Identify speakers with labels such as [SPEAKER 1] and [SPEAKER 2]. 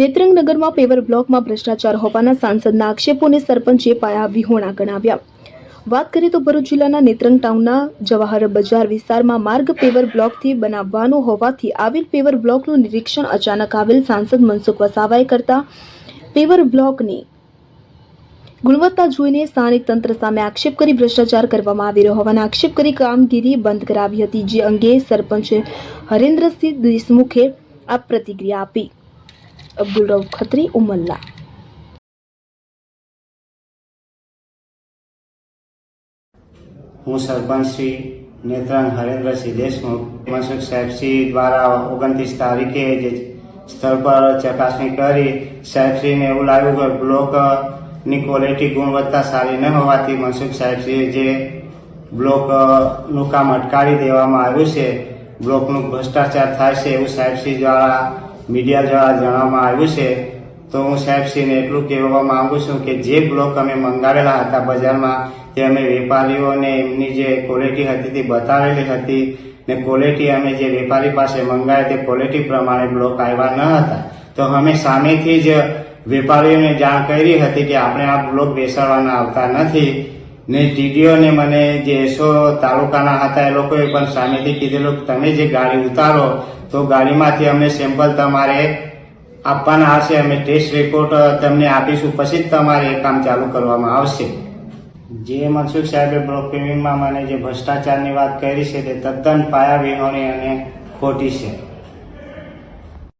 [SPEAKER 1] નેત્રંગ નગરમાં પેવર બ્લોકમાં ભ્રષ્ટાચાર હોવાના સાંસદના આક્ષેપોને સરપંચે પાયા વિહોણા ગણાવ્યા. વાત કરીએ તો ભરૂચ જિલ્લાના નેત્રંગ ટાઉનના જવાહર બજાર વિસ્તારમાં માર્ગ પેવર બ્લોકથી બનાવવાનો હોવાથી આવેલ પેવર બ્લોકનું નિરીક્ષણ અચાનક આવેલ સાંસદ મનસુખ વસાવાએ કરતા પેવર બ્લોકની ગુણવત્તા જોઈને સ્થાનિક તંત્ર સામે આક્ષેપ કરી ભ્રષ્ટાચાર કરવામાં આવી રહ્યો હોવાના આક્ષેપ કરી કામગીરી બંધ કરાવી હતી, જે અંગે સરપંચ હરેન્દ્રસિંહ દેશમુખે આ પ્રતિક્રિયા આપી. અબ્દુલ રઉફ ખત્રી, ઉમલ્લા.
[SPEAKER 2] હું સરપંચ શ્રી નેત્રાંગ હરેન્દ્રસિંહ દેશમુખ, મનસુખ સાહેબશ્રી દ્વારા ઓગણત્રીસ તારીખે જે સ્થળ પર ચકાસણી કરી સાહેબશ્રીને એવું લાગ્યું કે બ્લોકની ક્વોલિટી ગુણવત્તા સારી ન હોવાથી મનસુખ સાહેબશ્રીએ જે બ્લોકનું કામ અટકાવી દેવામાં આવ્યું છે બ્લોકનું ભ્રષ્ટાચાર થાય છે એવું સાહેબશ્રી દ્વારા મીડિયા દ્વારા જણાવવામાં આવ્યું છે, તો હું સાહેબશ્રીને એટલું કહેવા માંગુ છું કે જે બ્લોક અમે મંગાવેલા હતા બજારમાં, તે અમે વેપારીઓને એમની જે ક્વોલિટી હતી તે બતાવેલી હતી ને ક્વોલિટી અમે જે વેપારી પાસે મંગાવ્યા તે ક્વોલિટી પ્રમાણે બ્લોક આવ્યા ન હતા. તો અમે સામેથી જ વેપારીઓને જાણ કરી હતી કે આપણે આ બ્લોક બેસાડવાના આવતા નથી. ને ટીડીઓને મને જે એસો તાલુકાના હતા, એ લોકોએ પણ સામેથી કીધેલું કે તમે જે ગાડી ઉતારો, તો ગાડીમાંથી અમને સેમ્પલ તમારે આપવાના આવશે અમે ટેસ્ટ રિપોર્ટ તમને આપીશું. પછી જ તમારે એ કામ ચાલુ કરવામાં આવશે. જે મનસુખ સાહેબે બ્લોક પેમેન્ટમાં મને જે ભ્રષ્ટાચારની વાત કરી છે, તે તદ્દન પાયા વિહોણી અને ખોટી છે.